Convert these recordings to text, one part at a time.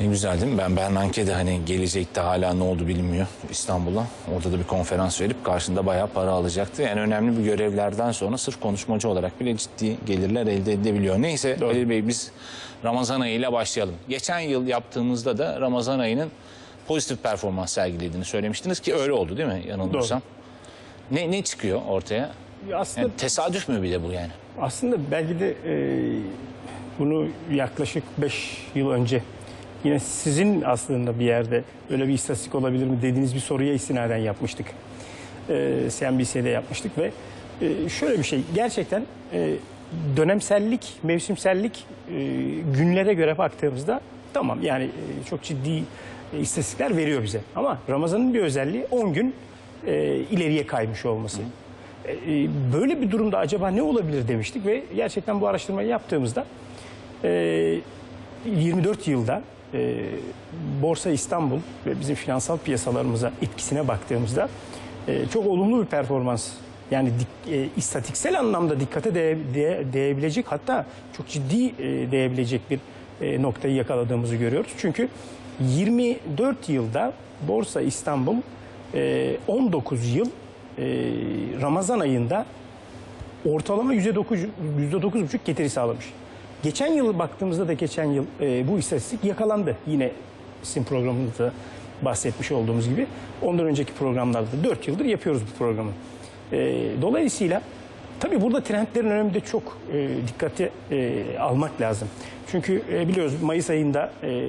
Ne güzel değil mi? Ben Bernanke de hani gelecekte hala ne oldu bilinmiyor İstanbul'a. Orada da bir konferans verip karşında bayağı para alacaktı. Yani önemli bir görevlerden sonra sırf konuşmacı olarak bile ciddi gelirler elde edebiliyor. Neyse Doğru. Ali Bey biz Ramazan ayıyla başlayalım. Geçen yıl yaptığımızda da Ramazan ayının pozitif performans sergilediğini söylemiştiniz ki öyle oldu değil mi yanılmıyorsam? Ne, ne çıkıyor ortaya? Aslında Yani tesadüf mü bir de bu yani? Aslında belki de e, bunu yaklaşık 5 yıl önce yine sizin aslında bir yerde öyle bir istatistik olabilir mi dediğiniz bir soruya istinaden yapmıştık. E, CNBC'de yapmıştık ve e, şöyle bir şey gerçekten e, dönemsellik, mevsimsellik e, günlere göre baktığımızda tamam yani e, çok ciddi e, istatistikler veriyor bize. Ama Ramazan'ın bir özelliği 10 gün e, ileriye kaymış olması. E, e, Böyle bir durumda acaba ne olabilir demiştik ve gerçekten bu araştırmayı yaptığımızda e, 24 yılda e, Borsa İstanbul ve bizim finansal piyasalarımıza etkisine baktığımızda e, çok olumlu bir performans yani dik- e, istatiksel anlamda dikkate değe, değe- değebilecek hatta çok ciddi e, değebilecek bir e, noktayı yakaladığımızı görüyoruz. Çünkü 24 yılda Borsa İstanbul e, 19 yıl e, Ramazan ayında ortalama %9 %9,5 getiri sağlamış. Geçen yıl baktığımızda da geçen yıl e, bu istatistik yakalandı. Yine sizin programınızda bahsetmiş olduğumuz gibi. Ondan önceki programlarda da 4 yıldır yapıyoruz bu programı. E, dolayısıyla tabii burada trendlerin önemi de çok e, dikkate e, almak lazım. Çünkü e, biliyoruz Mayıs ayında e, e,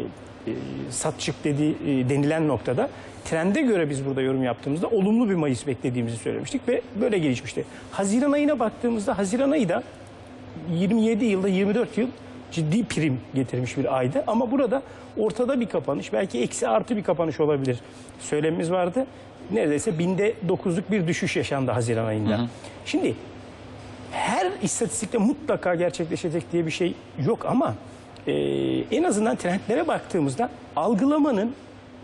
satçık dediği e, denilen noktada trende göre biz burada yorum yaptığımızda olumlu bir Mayıs beklediğimizi söylemiştik ve böyle gelişmişti. Haziran ayına baktığımızda Haziran ayı da 27 yılda 24 yıl ciddi prim getirmiş bir aydı. Ama burada ortada bir kapanış belki eksi artı bir kapanış olabilir söylemimiz vardı. Neredeyse binde dokuzluk bir düşüş yaşandı Haziran ayında. Şimdi her istatistikte mutlaka gerçekleşecek diye bir şey yok ama e, en azından trendlere baktığımızda algılamanın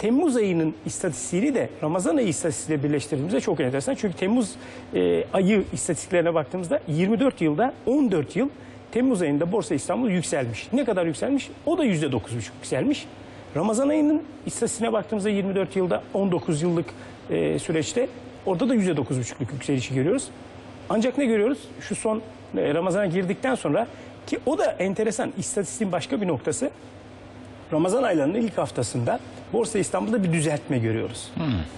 Temmuz ayının istatistiğini de Ramazan ayı istatistiğiyle birleştirdiğimizde çok enteresan. Çünkü Temmuz e, ayı istatistiklerine baktığımızda 24 yılda 14 yıl Temmuz ayında Borsa İstanbul yükselmiş. Ne kadar yükselmiş? O da %9,5 yükselmiş. Ramazan ayının istatistiğine baktığımızda 24 yılda 19 yıllık e, süreçte orada da %9,5'luk yükselişi görüyoruz. Ancak ne görüyoruz? Şu son e, Ramazan'a girdikten sonra ki o da enteresan istatistiğin başka bir noktası. Ramazan aylarının ilk haftasında Borsa İstanbul'da bir düzeltme görüyoruz.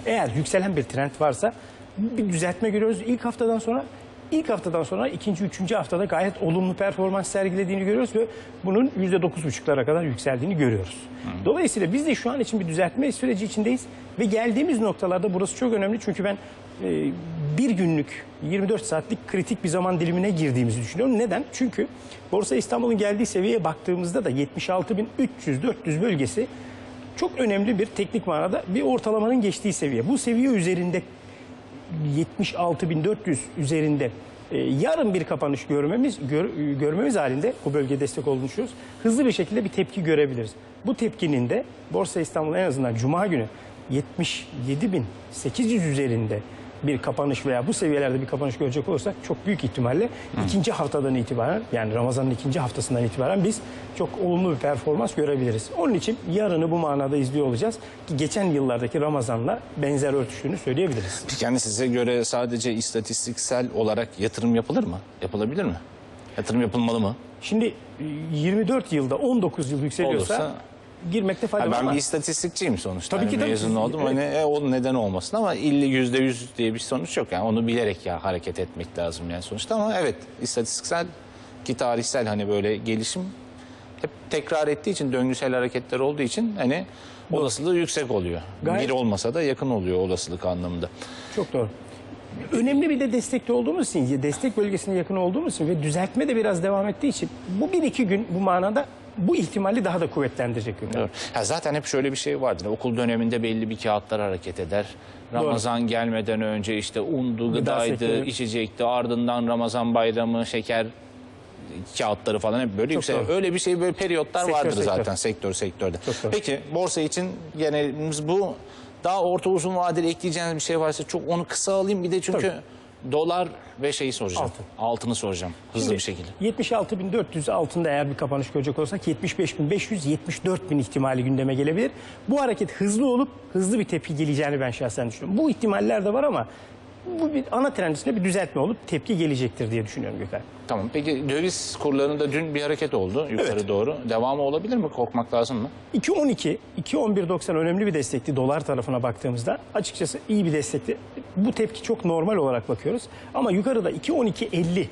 Eğer yükselen bir trend varsa bir düzeltme görüyoruz. İlk haftadan sonra ilk haftadan sonra ikinci, üçüncü haftada gayet olumlu performans sergilediğini görüyoruz ve bunun yüzde dokuz buçuklara kadar yükseldiğini görüyoruz. Dolayısıyla biz de şu an için bir düzeltme süreci içindeyiz ve geldiğimiz noktalarda burası çok önemli çünkü ben e, bir günlük 24 saatlik kritik bir zaman dilimine girdiğimizi düşünüyorum. Neden? Çünkü Borsa İstanbul'un geldiği seviyeye baktığımızda da 76.300-400 bölgesi çok önemli bir teknik manada bir ortalamanın geçtiği seviye. Bu seviye üzerinde 76.400 üzerinde e, yarın bir kapanış görmemiz gör- görmemiz halinde bu bölge destek olduğunu. Hızlı bir şekilde bir tepki görebiliriz. Bu tepkinin de Borsa İstanbul en azından Cuma günü 77.800 üzerinde bir kapanış veya bu seviyelerde bir kapanış görecek olursak çok büyük ihtimalle ikinci haftadan itibaren yani Ramazan'ın ikinci haftasından itibaren biz çok olumlu bir performans görebiliriz. Onun için yarını bu manada izliyor olacağız ki geçen yıllardaki Ramazan'la benzer örtüştüğünü söyleyebiliriz. Peki yani size göre sadece istatistiksel olarak yatırım yapılır mı? Yapılabilir mi? Yatırım yapılmalı mı? Şimdi e, 24 yılda 19 yıl yükseliyorsa Olursa- girmekte fayda var ben ama bir istatistikçiyim sonuçta. Tabii Hani ki, tabii mezun oldum. Evet. Hani e, o neden olmasın ama illi yüzde yüz diye bir sonuç yok. Yani onu bilerek ya hareket etmek lazım yani sonuçta ama evet istatistiksel ki tarihsel hani böyle gelişim hep tekrar ettiği için döngüsel hareketler olduğu için hani olasılığı yüksek oluyor. Gayet- Bir olmasa da yakın oluyor olasılık anlamında. Çok doğru. Önemli bir de destekli olduğumuz için, destek bölgesine yakın olduğumuz için ve düzeltme de biraz devam ettiği için bu bir iki gün bu manada bu ihtimali daha da kuvvetlendirecek. Evet. Ya zaten hep şöyle bir şey vardır. Okul döneminde belli bir kağıtlar hareket eder. Ramazan gelmeden önce işte undu, Gıda gıdaydı, sektörü. içecekti. Ardından Ramazan bayramı, şeker kağıtları falan hep böyle yükseliyor. doğru. Öyle bir şey böyle periyotlar Sektör, vardır sektör. zaten sektör sektörde. Doğru. Peki borsa için genelimiz bu. Daha orta uzun vadeli ekleyeceğiniz bir şey varsa çok onu kısa alayım. Bir de çünkü Dolar ve şeyi soracağım. Altın. Altını soracağım hızlı bir şekilde. 76.400 altında eğer bir kapanış görecek olsak 75.500 74.000 ihtimali gündeme gelebilir. Bu hareket hızlı olup hızlı bir tepki geleceğini ben şahsen düşünüyorum. Bu ihtimaller de var ama bu bir ana trend içinde bir düzeltme olup tepki gelecektir diye düşünüyorum Gökhan. Tamam. Peki döviz kurlarında dün bir hareket oldu yukarı Evet. doğru. Devamı olabilir mi? Korkmak lazım mı? 2.12, 2.11.90 önemli bir destekti dolar tarafına baktığımızda. Açıkçası iyi bir destekti. Bu tepki çok normal olarak bakıyoruz. Ama yukarıda 2.12.50,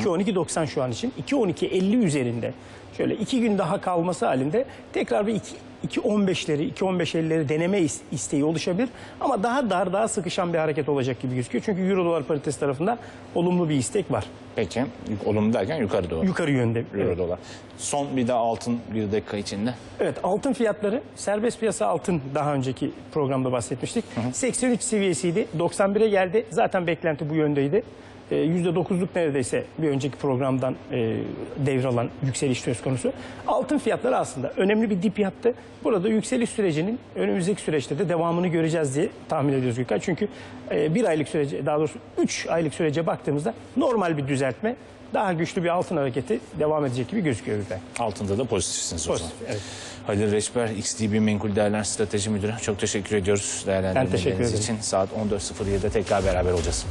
2.12.90 şu an için 2.12.50 üzerinde şöyle iki gün daha kalması halinde tekrar bir 2 2.15'leri, 2.15.50'leri deneme is- isteği oluşabilir. Ama daha dar, daha sıkışan bir hareket olacak gibi gözüküyor. Çünkü Euro dolar paritesi tarafında olumlu bir istek var. Peki. Olumlu derken yukarı doğru. Yukarı yönde. Euro Evet. dolar. Son bir de altın bir dakika içinde. Evet altın fiyatları serbest piyasa altın daha önceki programda bahsetmiştik. 83 seviyesiydi 91'e geldi zaten beklenti bu yöndeydi. Ee, %9'luk neredeyse bir önceki programdan e, devralan yükseliş söz konusu. Altın fiyatları aslında önemli bir dip yaptı. Burada yükseliş sürecinin önümüzdeki süreçte de devamını göreceğiz diye tahmin ediyoruz Gökhan. Çünkü e, bir aylık sürece daha doğrusu 3 aylık sürece baktığımızda normal bir düzeltme daha güçlü bir altın hareketi devam edecek gibi gözüküyor Gökhan. Altında da pozitifsiniz o zaman. Pozitif, evet. Halil Reçber, XDB Menkul Değerler Strateji Müdürü. Çok teşekkür ediyoruz değerlendirmeleriniz için. Saat 14.07'de tekrar beraber olacağız.